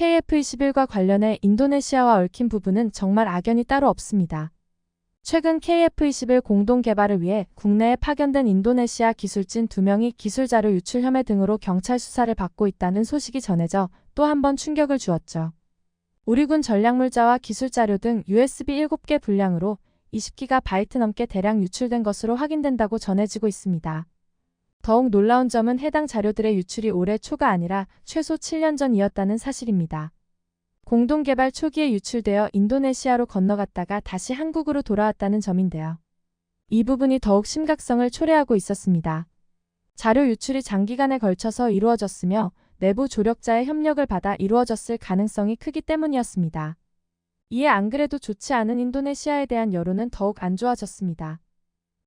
KF-21과 관련해 인도네시아와 얽힌 부분은 정말 악연이 따로 없습니다. 최근 KF-21 공동 개발을 위해 국내에 파견된 인도네시아 기술진 2명이 기술 자료 유출 혐의 등으로 경찰 수사를 받고 있다는 소식이 전해져 또 한 번 충격을 주었죠. 우리 군 전략물자와 기술 자료 등 USB 7개 분량으로 20기가 바이트 넘게 대량 유출된 것으로 확인된다고 전해지고 있습니다. 더욱 놀라운 점은 해당 자료들의 유출이 올해 초가 아니라 최소 7년 전이었다는 사실입니다. 공동개발 초기에 유출되어 인도네시아로 건너갔다가 다시 한국으로 돌아왔다는 점인데요. 이 부분이 더욱 심각성을 초래하고 있었습니다. 자료 유출이 장기간에 걸쳐서 이루어졌으며 내부 조력자의 협력을 받아 이루어졌을 가능성이 크기 때문이었습니다. 이에 안 그래도 좋지 않은 인도네시아에 대한 여론은 더욱 안 좋아졌습니다.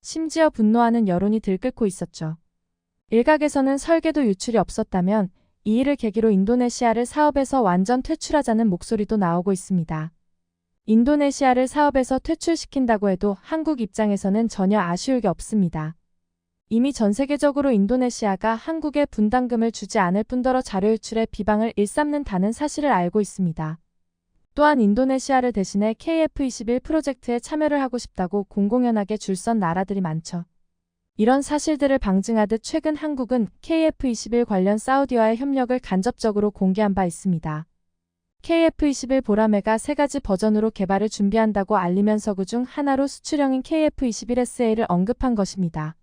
심지어 분노하는 여론이 들끓고 있었죠. 일각에서는 설계도 유출이 없었다면 이 일을 계기로 인도네시아를 사업에서 완전 퇴출하자는 목소리도 나오고 있습니다. 인도네시아를 사업에서 퇴출시킨다고 해도 한국 입장에서는 전혀 아쉬울 게 없습니다. 이미 전 세계적으로 인도네시아가 한국에 분담금을 주지 않을 뿐더러 자료 유출의 비방을 일삼는다는 사실을 알고 있습니다. 또한 인도네시아를 대신해 KF21 프로젝트에 참여를 하고 싶다고 공공연하게 줄선 나라들이 많죠. 이런 사실들을 방증하듯 최근 한국은 KF21 관련 사우디와의 협력을 간접적으로 공개한 바 있습니다. KF21 보라매가 세 가지 버전으로 개발을 준비한다고 알리면서 그 중 하나로 수출형인 KF21SA를 언급한 것입니다.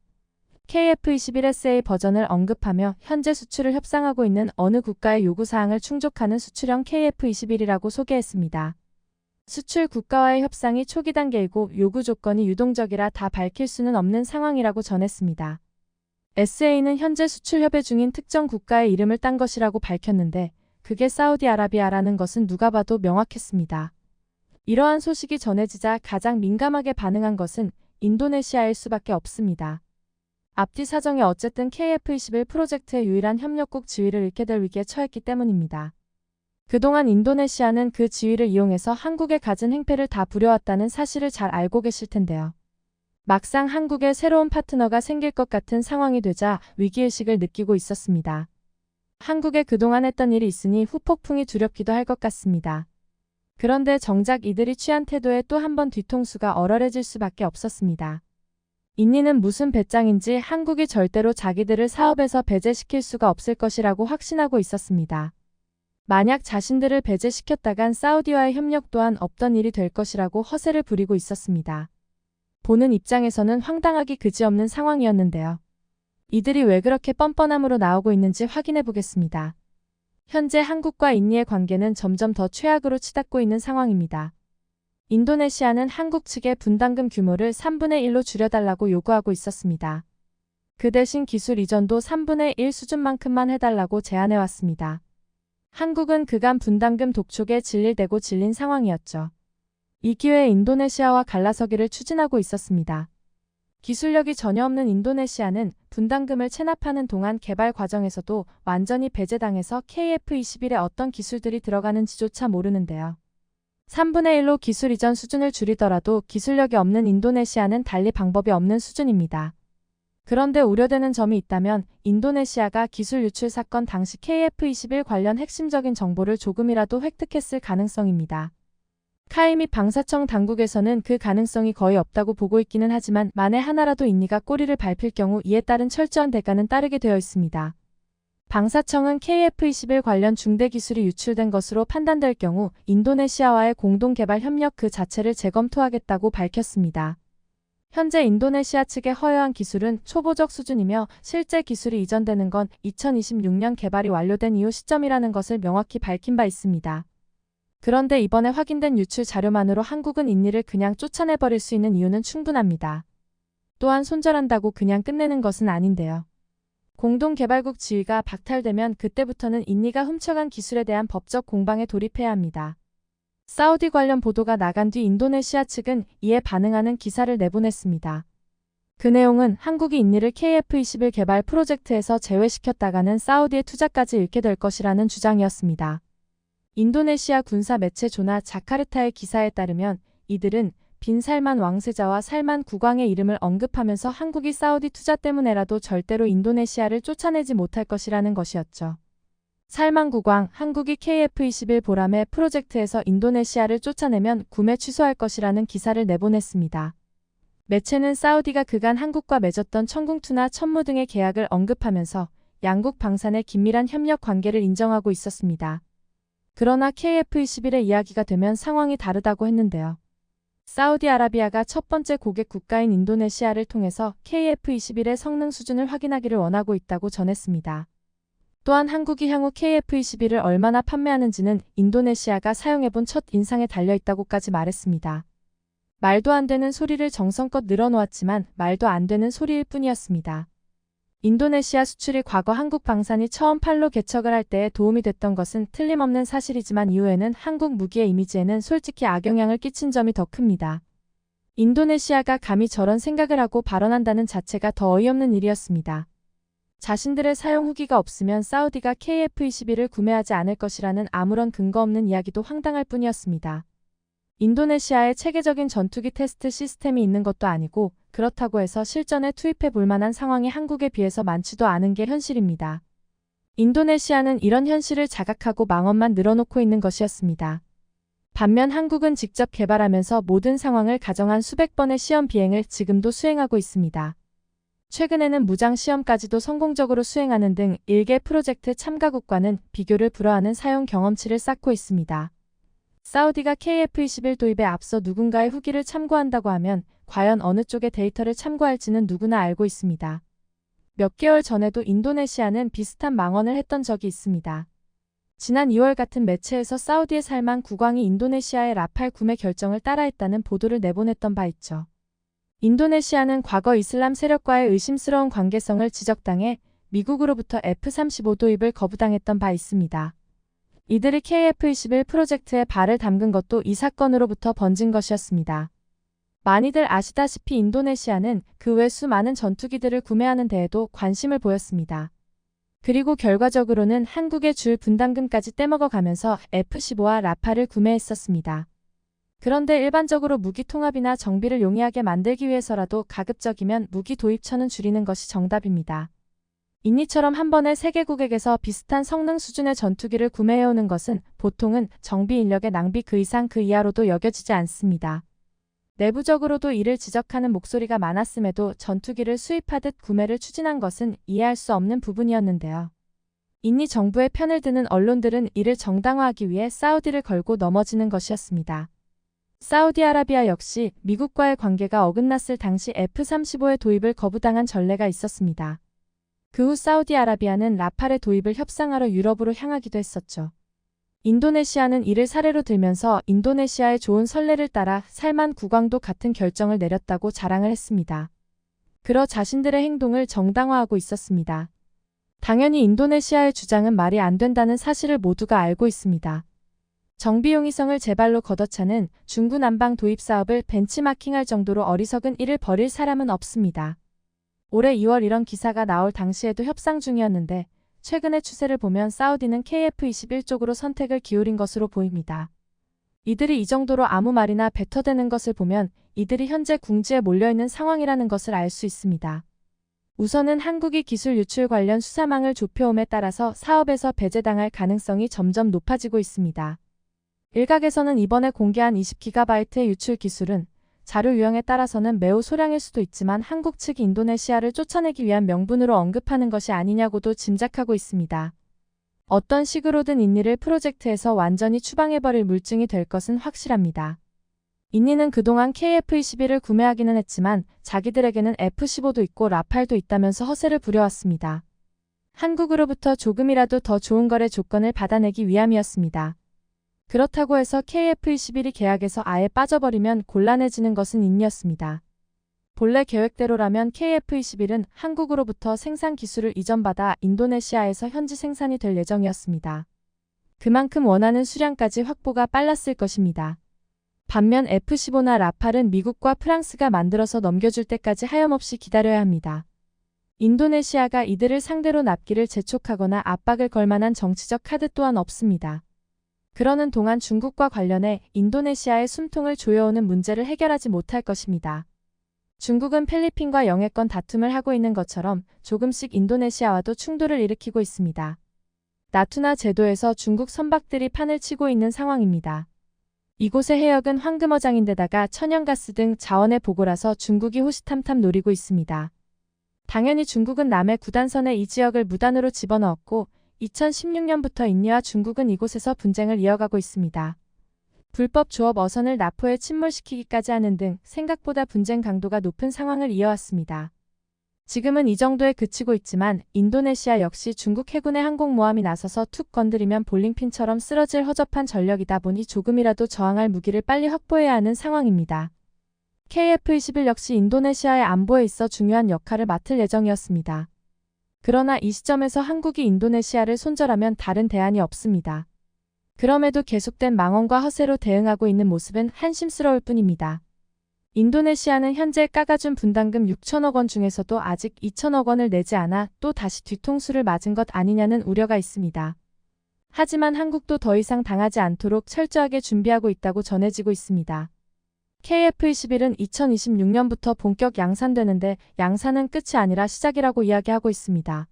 KF21SA 버전을 언급하며 현재 수출을 협상하고 있는 어느 국가의 요구사항을 충족하는 수출형 KF21이라고 소개했습니다. 수출 국가와의 협상이 초기 단계이고 요구 조건이 유동적이라 다 밝힐 수는 없는 상황이라고 전했습니다. SA는 현재 수출 협의 중인 특정 국가의 이름을 딴 것이라고 밝혔는데 그게 사우디아라비아라는 것은 누가 봐도 명확했습니다. 이러한 소식이 전해지자 가장 민감하게 반응한 것은 인도네시아일 수밖에 없습니다. 앞뒤 사정이 어쨌든 KF21 프로젝트의 유일한 협력국 지위를 잃게 될 위기에 처했기 때문입니다. 그동안 인도네시아는 그 지위를 이용해서 한국에 가진 행패를 다 부려왔다는 사실을 잘 알고 계실 텐데요. 막상 한국에 새로운 파트너가 생길 것 같은 상황이 되자 위기의식을 느끼고 있었습니다. 한국에 그동안 했던 일이 있으니 후폭풍이 두렵기도 할 것 같습니다. 그런데 정작 이들이 취한 태도에 또 한 번 뒤통수가 얼얼해질 수밖에 없었습니다. 인니는 무슨 배짱인지 한국이 절대로 자기들을 사업에서 배제시킬 수가 없을 것이라고 확신하고 있었습니다. 만약 자신들을 배제시켰다간 사우디와의 협력 또한 없던 일이 될 것이라고 허세를 부리고 있었습니다. 보는 입장에서는 황당하기 그지없는 상황이었는데요. 이들이 왜 그렇게 뻔뻔함으로 나오고 있는지 확인해 보겠습니다. 현재 한국과 인니의 관계는 점점 더 최악으로 치닫고 있는 상황입니다. 인도네시아는 한국 측의 분담금 규모를 3분의 1로 줄여달라고 요구하고 있었습니다. 그 대신 기술 이전도 3분의 1 수준만큼만 해달라고 제안해왔습니다. 한국은 그간 분담금 독촉에 질릴대고 질린 상황이었죠. 이 기회에 인도네시아와 갈라서기를 추진하고 있었습니다. 기술력이 전혀 없는 인도네시아는 분담금을 체납하는 동안 개발 과정에서도 완전히 배제당해서 KF21에 어떤 기술들이 들어가는지조차 모르는데요. 3분의 1로 기술 이전 수준을 줄이더라도 기술력이 없는 인도네시아는 달리 방법이 없는 수준입니다. 그런데 우려되는 점이 있다면 인도네시아가 기술 유출 사건 당시 KF21 관련 핵심적인 정보를 조금이라도 획득했을 가능성입니다. 카이 및 방사청 당국에서는 그 가능성이 거의 없다고 보고 있기는 하지만 만에 하나라도 인니가 꼬리를 밟힐 경우 이에 따른 철저한 대가는 따르게 되어 있습니다. 방사청은 KF21 관련 중대 기술이 유출된 것으로 판단될 경우 인도네시아와의 공동 개발 협력 그 자체를 재검토하겠다고 밝혔습니다. 현재 인도네시아 측의 허여한 기술은 초보적 수준이며 실제 기술이 이전되는 건 2026년 개발이 완료된 이후 시점이라는 것을 명확히 밝힌 바 있습니다. 그런데 이번에 확인된 유출 자료만으로 한국은 인니를 그냥 쫓아내버릴 수 있는 이유는 충분합니다. 또한 손절한다고 그냥 끝내는 것은 아닌데요. 공동개발국 지위가 박탈되면 그때부터는 인니가 훔쳐간 기술에 대한 법적 공방에 돌입해야 합니다. 사우디 관련 보도가 나간 뒤 인도네시아 측은 이에 반응하는 기사를 내보냈습니다. 그 내용은 한국이 인니를 KF21 개발 프로젝트에서 제외시켰다가는 사우디의 투자까지 잃게 될 것이라는 주장이었습니다. 인도네시아 군사 매체 조나 자카르타의 기사에 따르면 이들은 빈 살만 왕세자와 살만 국왕의 이름을 언급하면서 한국이 사우디 투자 때문에라도 절대로 인도네시아를 쫓아내지 못할 것이라는 것이었죠. 살만국왕 한국이 KF-21 보람의 프로젝트에서 인도네시아를 쫓아내면 구매 취소할 것이라는 기사를 내보냈습니다. 매체는 사우디가 그간 한국과 맺었던 청궁투나 천무 등의 계약을 언급하면서 양국 방산의 긴밀한 협력 관계를 인정하고 있었습니다. 그러나 KF-21의 이야기가 되면 상황이 다르다고 했는데요. 사우디아라비아가 첫 번째 고객 국가인 인도네시아를 통해서 KF-21의 성능 수준을 확인하기를 원하고 있다고 전했습니다. 또한 한국이 향후 KF-21을 얼마나 판매하는지는 인도네시아가 사용해본 첫 인상에 달려있다고까지 말했습니다. 말도 안 되는 소리를 정성껏 늘어놓았지만 말도 안 되는 소리일 뿐이었습니다. 인도네시아 수출이 과거 한국 방산이 처음 팔로 개척을 할 때에 도움이 됐던 것은 틀림없는 사실이지만 이후에는 한국 무기의 이미지에는 솔직히 악영향을 끼친 점이 더 큽니다. 인도네시아가 감히 저런 생각을 하고 발언한다는 자체가 더 어이없는 일이었습니다. 자신들의 사용 후기가 없으면 사우디가 KF-21을 구매하지 않을 것이라는 아무런 근거 없는 이야기도 황당할 뿐이었습니다. 인도네시아에 체계적인 전투기 테스트 시스템이 있는 것도 아니고 그렇다고 해서 실전에 투입해 볼 만한 상황이 한국에 비해서 많지도 않은 게 현실입니다. 인도네시아는 이런 현실을 자각하고 망언만 늘어놓고 있는 것이었습니다. 반면 한국은 직접 개발하면서 모든 상황을 가정한 수백 번의 시험 비행을 지금도 수행하고 있습니다. 최근에는 무장 시험까지도 성공적으로 수행하는 등 일개 프로젝트 참가국과는 비교를 불허하는 사용 경험치를 쌓고 있습니다. 사우디가 KF-21 도입에 앞서 누군가의 후기를 참고한다고 하면 과연 어느 쪽의 데이터를 참고할지는 누구나 알고 있습니다. 몇 개월 전에도 인도네시아는 비슷한 망언을 했던 적이 있습니다. 지난 2월 같은 매체에서 사우디의 살만 국왕이 인도네시아의 라팔 구매 결정을 따라했다는 보도를 내보냈던 바 있죠. 인도네시아는 과거 이슬람 세력과의 의심스러운 관계성을 지적당해 미국으로부터 F-35 도입을 거부당했던 바 있습니다. 이들이 KF-21 프로젝트에 발을 담근 것도 이 사건으로부터 번진 것이었습니다. 많이들 아시다시피 인도네시아는 그 외 수많은 전투기들을 구매하는 데에도 관심을 보였습니다. 그리고 결과적으로는 한국의 줄 분담금까지 떼먹어 가면서 F-15와 라파를 구매했었습니다. 그런데 일반적으로 무기 통합이나 정비를 용이하게 만들기 위해서라도 가급적이면 무기 도입처는 줄이는 것이 정답입니다. 인니처럼 한 번에 세계국에게서 비슷한 성능 수준의 전투기를 구매해오는 것은 보통은 정비 인력의 낭비 그 이상 그 이하로도 여겨지지 않습니다. 내부적으로도 이를 지적하는 목소리가 많았음에도 전투기를 수입하듯 구매를 추진한 것은 이해할 수 없는 부분이었는데요. 인니 정부의 편을 드는 언론들은 이를 정당화하기 위해 사우디를 걸고 넘어지는 것이었습니다. 사우디아라비아 역시 미국과의 관계가 어긋났을 당시 F-35의 도입을 거부당한 전례가 있었습니다. 그 후 사우디아라비아는 라팔의 도입을 협상하러 유럽으로 향하기도 했었죠. 인도네시아는 이를 사례로 들면서 인도네시아의 좋은 선례를 따라 살만 국왕도 같은 결정을 내렸다고 자랑을 했습니다. 그러 자신들의 행동을 정당화하고 있었습니다. 당연히 인도네시아의 주장은 말이 안 된다는 사실을 모두가 알고 있습니다. 정비용이성을 제발로 걷어차는 중구난방 도입 사업을 벤치마킹할 정도로 어리석은 일을 벌일 사람은 없습니다. 올해 2월 이런 기사가 나올 당시에도 협상 중이었는데 최근의 추세를 보면 사우디는 KF-21 쪽으로 선택을 기울인 것으로 보입니다. 이들이 이 정도로 아무 말이나 뱉어대는 것을 보면 이들이 현재 궁지에 몰려있는 상황이라는 것을 알 수 있습니다. 우선은 한국이 기술 유출 관련 수사망을 좁혀옴에 따라서 사업에서 배제당할 가능성이 점점 높아지고 있습니다. 일각에서는 이번에 공개한 20GB의 유출 기술은 자료 유형에 따라서는 매우 소량일 수도 있지만 한국 측이 인도네시아를 쫓아내기 위한 명분으로 언급하는 것이 아니냐고도 짐작하고 있습니다. 어떤 식으로든 인니를 프로젝트에서 완전히 추방해버릴 물증이 될 것은 확실합니다. 인니는 그동안 KF-21을 구매하기는 했지만 자기들에게는 F-15도 있고 라팔도 있다면서 허세를 부려왔습니다. 한국으로부터 조금이라도 더 좋은 거래 조건을 받아내기 위함이었습니다. 그렇다고 해서 KF-21이 계약에서 아예 빠져버리면 곤란해지는 것은 인니였습니다. 본래 계획대로라면 KF-21은 한국으로부터 생산 기술을 이전받아 인도네시아에서 현지 생산이 될 예정이었습니다. 그만큼 원하는 수량까지 확보가 빨랐을 것입니다. 반면 F-15나 라팔은 미국과 프랑스가 만들어서 넘겨줄 때까지 하염없이 기다려야 합니다. 인도네시아가 이들을 상대로 납기를 재촉하거나 압박을 걸 만한 정치적 카드 또한 없습니다. 그러는 동안 중국과 관련해 인도네시아의 숨통을 조여오는 문제를 해결하지 못할 것입니다. 중국은 필리핀과 영해권 다툼을 하고 있는 것처럼 조금씩 인도네시아와도 충돌을 일으키고 있습니다. 나투나 제도에서 중국 선박들이 판을 치고 있는 상황입니다. 이곳의 해역은 황금어장인데다가 천연가스 등 자원의 보고라서 중국이 호시탐탐 노리고 있습니다. 당연히 중국은 남해 구단선에 이 지역을 무단으로 집어넣었고 2016년부터 인니와 중국은 이곳에서 분쟁을 이어가고 있습니다. 불법 조업 어선을 나포에 침몰시키기까지 하는 등 생각보다 분쟁 강도가 높은 상황을 이어왔습니다. 지금은 이 정도에 그치고 있지만 인도네시아 역시 중국 해군의 항공모함이 나서서 툭 건드리면 볼링핀처럼 쓰러질 허접한 전력이다 보니 조금이라도 저항할 무기를 빨리 확보해야 하는 상황입니다. KF-21 역시 인도네시아의 안보에 있어 중요한 역할을 맡을 예정이었습니다. 그러나 이 시점에서 한국이 인도네시아를 손절하면 다른 대안이 없습니다. 그럼에도 계속된 망언과 허세로 대응하고 있는 모습은 한심스러울 뿐입니다. 인도네시아는 현재 깎아준 분담금 6천억 원 중에서도 아직 2천억 원을 내지 않아 또 다시 뒤통수를 맞은 것 아니냐는 우려가 있습니다. 하지만 한국도 더 이상 당하지 않도록 철저하게 준비하고 있다고 전해지고 있습니다. KF-21은 2026년부터 본격 양산되는데 양산은 끝이 아니라 시작이라고 이야기하고 있습니다.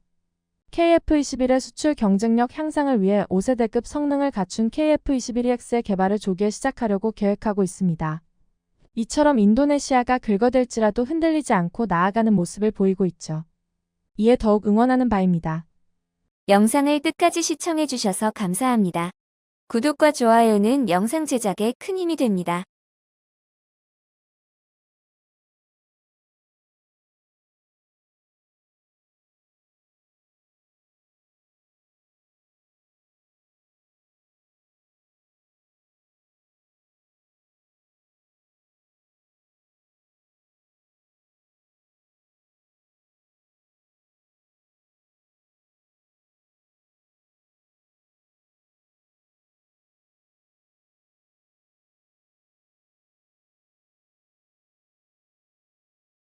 KF-21의 수출 경쟁력 향상을 위해 5세대급 성능을 갖춘 KF-21EX의 개발을 조기에 시작하려고 계획하고 있습니다. 이처럼 인도네시아가 긁어댈지라도 흔들리지 않고 나아가는 모습을 보이고 있죠. 이에 더욱 응원하는 바입니다. 영상을 끝까지 시청해주셔서 감사합니다. 구독과 좋아요는 영상 제작에 큰 힘이 됩니다.